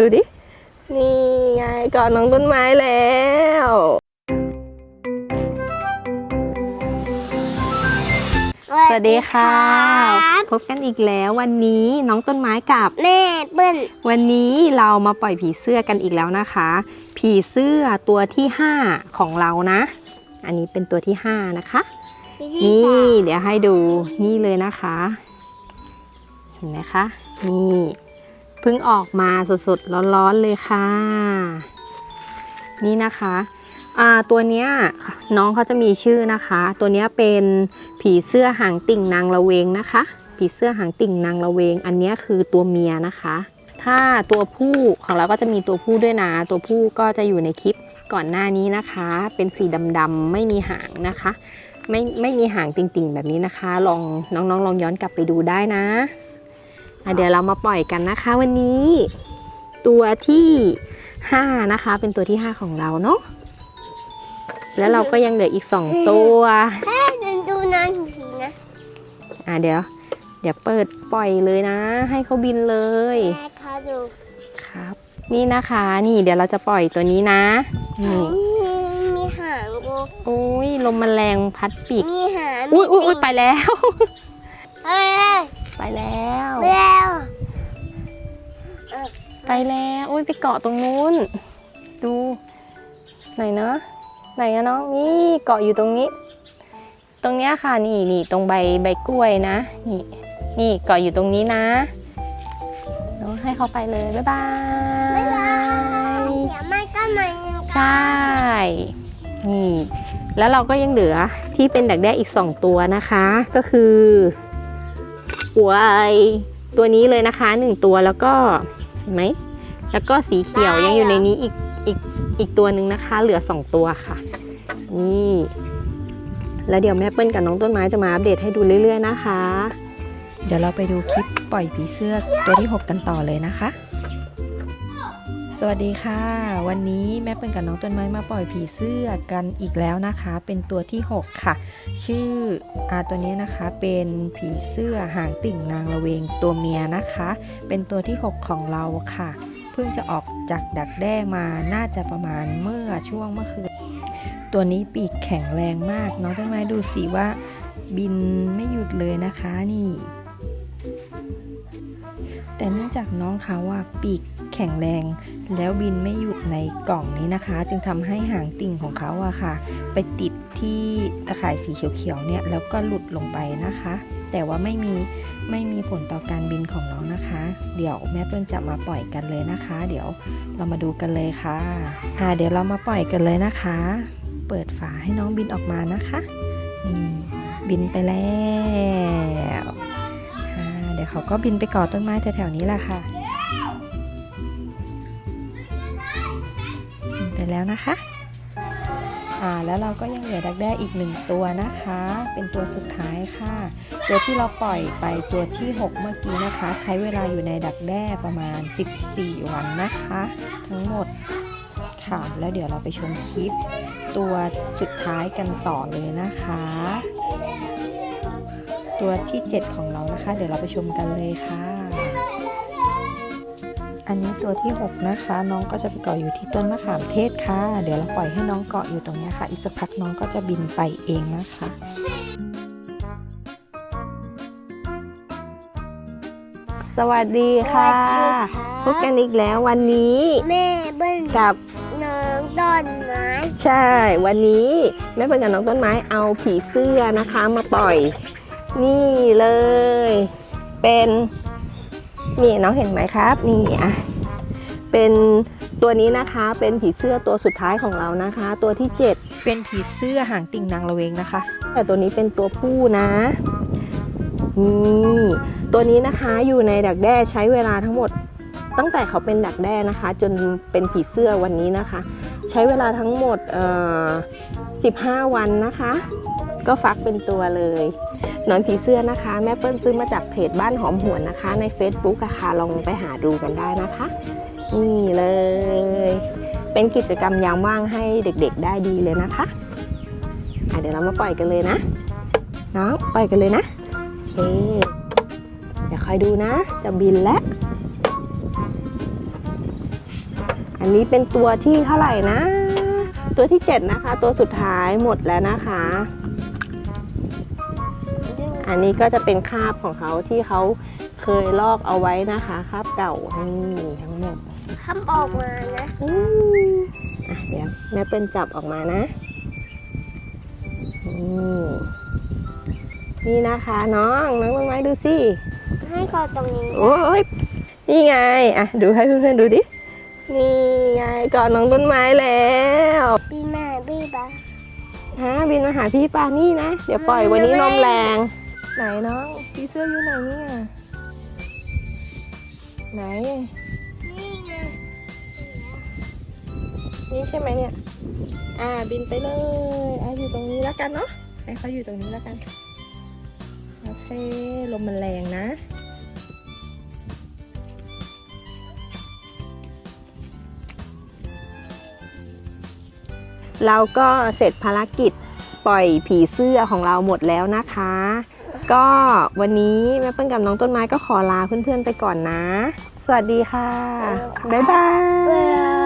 ดูดิ นี่ไงกอดน้องต้นไม้แล้วสวัสดีค่ะ พบกันอีกแล้ววันนี้น้องต้นไม้กับแม่เปิ้ลวันนี้เรามาปล่อยผีเสื้อกันอีกแล้วนะคะ ผีเสื้อตัวที่ 5 ของเรานะ อันนี้เป็นตัวที่ 5 นะคะ นี่เดี๋ยวให้ดูนี่เลยนะคะ เห็นไหมคะ นี่ เพิ่งออกมาสดๆร้อนๆเลยค่ะ นี่นะคะตัวเนี้ยน้องเขาจะมีชื่อนะคะ ตัวเนี้ยเป็นผีเสื้อหางติ่งนางละเวงนะคะ ผีเสื้อหางติ่งนางละเวง อันนี้คือตัวเมียนะคะ ถ้าตัวผู้ของเราก็จะมีตัวผู้ด้วยนะ ตัวผู้ก็จะอยู่ในคลิปก่อนหน้านี้นะคะ เป็นสีดำๆไม่มีหางนะคะ ไม่ไม่มีหางติ่งๆแบบนี้นะคะ ลองน้องๆลองย้อนกลับไปดูได้นะ เดี๋ยวเรามาปล่อยกันนะคะวันนี้ ตัวที่ 5 นะคะ เป็นตัวที่ 5 ของเราเนาะแล้วเราก็ยังเหลืออีก 2 ตัวแม่ดูดูนางผีนะอะเดี๋ยว เดี๋ยวเปิดปล่อยเลยนะ ให้เขาบินเลยแม่เขาดูครับ นี่นะคะนี่เดี๋ยวเราจะปล่อยตัวนี้นะนี่มีหางกูโอ้ยลมแมลงพัดปีกมีหางอุ้ยอุ้ยอุ้ยไปแล้วเฮ้ยเฮ้ย ไปแล้วไปแล้วเออไปแล้วอุ้ยไปเกาะตรงนู้น ดู ไหนนะ ไหนอะน้องนี่เกาะอยู่ตรงนี้ ตรงเนี้ยค่ะนี่นี่ตรงใบใบกล้วยนะ นี่นี่เกาะอยู่ตรงนี้นะเดี๋ยวให้เขาไปเลยบ๊ายบายบ๊ายบายเดี๋ยวมันก็มาใช่นี่แล้วเราก็ยังเหลือที่เป็นดักแด้อีก 2 ตัวนะคะ ก็คือ หัวไอตัวนี้เลยนะคะ 1 ตัวแล้วก็เห็นไหมแล้วก็สีเขียวยังอยู่ในนี้อีกอีกอีกตัวหนึ่งนะคะ เหลือ 2 ตัวค่ะ นี่ แล้วเดี๋ยวแม่เปิ้ลกับน้องต้นไม้จะมาอัปเดตให้ดูเรื่อยๆนะคะ เดี๋ยวเราไปดูคลิปปล่อยผีเสื้อตัวที่ 6 กันต่อเลยนะคะ สวัสดีค่ะ วันนี้แม่เปิ้ลกับน้องต้นไม้มาปล่อยผีเสื้อกันอีกแล้วนะคะ เป็นตัวที่ 6 ค่ะ ชื่ออาตัวนี้นะคะเป็นผีเสื้อหางติ่งนางละเวงตัวเมียนะคะ เป็นตัวที่ 6 ของเราค่ะ เพิ่งจะออกจากดักแด้มาน่าจะประมาณเมื่อช่วงเมื่อคืนตัวนี้ปีกแข็งแรงมากน้องต้นไม้ดูสิว่า บินไม่หยุดเลยนะคะนี่ แต่เนื่องจากน้องเขาว่าปีก แข็งแรง แล้วบินไม่หยุดในกล่องนี้นะคะ จึงทำให้หางติ่งของเขาอะค่ะ ไปติดที่ตะข่ายสีเขียวๆเนี่ยแล้วก็หลุดลงไปนะคะ แต่ว่าไม่มีไม่มีผลต่อการบินของน้องนะคะ เดี๋ยวแม่เปิ้ลจะมาปล่อยกันเลยนะคะ เดี๋ยวเรามาดูกันเลยค่ะอ่าเดี๋ยวเรามาปล่อยกันเลยนะคะ เปิดฝาให้น้องบินออกมานะคะนี่บินไปแล้วเดี๋ยวเขาก็บินไปเกาะต้นไม้แถวๆนี้แหละค่ะ แล้วนะคะอ่าแล้วเราก็ยังเหลือดักแด้อีกหนึ่งตัวนะคะ เป็นตัวสุดท้ายค่ะ ตัวที่เราปล่อยไปตัวที่ 6 เมื่อกี้นะคะ ใช้เวลาอยู่ในดักแด้ประมาณ 14 วันนะคะ ทั้งหมดค่ะแล้วเดี๋ยวเราไปชมคลิป ตัวสุดท้ายกันต่อเลยนะคะ ตัวที่ 7 ของเรานะคะ เดี๋ยวเราไปชมกันเลยค่ะ อันนี้ตัวที่ 6 นะคะ น้องก็จะไปเกาะอยู่ที่ต้นมะขามเทศค่ะ เดี๋ยวเราปล่อยให้น้องเกาะอยู่ตรงนี้ค่ะ อีกสักพักน้องก็จะบินไปเองนะคะสวัสดีค่ะพบกันอีกแล้ววันนี้แม่เบิ้ลกับ น้องต้นไม้ใช่ วันนี้แม่เปิ้ลกับน้องต้นไม้เอาผีเสื้อนะคะมาปล่อย นี่เลย เป็น นี่น้องเห็นไหมครับ นี่อะเป็นตัวนี้นะคะเป็นผีเสื้อตัวสุดท้ายของเรานะคะ ตัวที่ 7 เป็นผีเสื้อหางติ่งนางละเวงนะคะ แต่ตัวนี้เป็นตัวผู้นะนี่ตัวนี้นะคะอยู่ในดักแด้ใช้เวลาทั้งหมด ตั้งแต่เขาเป็นดักแด้นะคะ จนเป็นผีเสื้อวันนี้นะคะ ใช้เวลาทั้งหมดเอ่อ15 วันนะคะ ก็ฟักเป็นตัวเลยหนอนผีเสื้อนะคะ แม่เปิ้ลซื้อมาจากเพจบ้านหอมหวนนะคะ ใน Facebook อะค่ะลองไปหาดูกันได้นะคะ นี่เลย เป็นกิจกรรมยามว่างให้เด็กๆได้ดีเลยนะคะะเดี๋ยวเรามาปล่อยกันเลยนะน้องปล่อยกันเลยนะโอเคเดี๋ยวคอยดูนะ จะบินแล้วอันนี้เป็นตัวที่เท่าไหร่นะ ตัวที่ 7 นะคะ ตัวสุดท้ายหมดแล้วนะคะ อันนี้ก็จะเป็นคราบของเขาที่เขาเคยลอกเอาไว้นะคะคราบเก่านี่ทั้งหมดคำออกมานะอืมอะเดี๋ยวแม่เป็นจับออกมานะนี่นี่นะคะน้องน้องต้นไม้ดูสิให้กอดตรงนี้โอ้ยนี่ไงอะดูให้เพื่อนๆดูดินี่ไงกอดน้องต้นไม้แล้วบีมาบีบะฮะบินมาหาพี่ปานี่นะ เดี๋ยวปล่อยวันนี้ลมแรง ไหนน้องพี่เสื้ออยู่ไหนเนี่ยไหน นี่ไงนี่ใช่ไหมเนี่ย อ่าบินไปเลยอะอยู่ตรงนี้แล้วกันเนาะให้เขาอยู่ตรงนี้แล้วกันโอเคลมมันแรงนะเราก็เสร็จภารกิจปล่อยผีเสื้อของเราหมดแล้วนะคะ ก็วันนี้แม่เปิ้ลกับน้องต้นไม้ก็ขอลาเพื่อนๆไปก่อนนะ สวัสดีค่ะ บ๊ายบายเวลา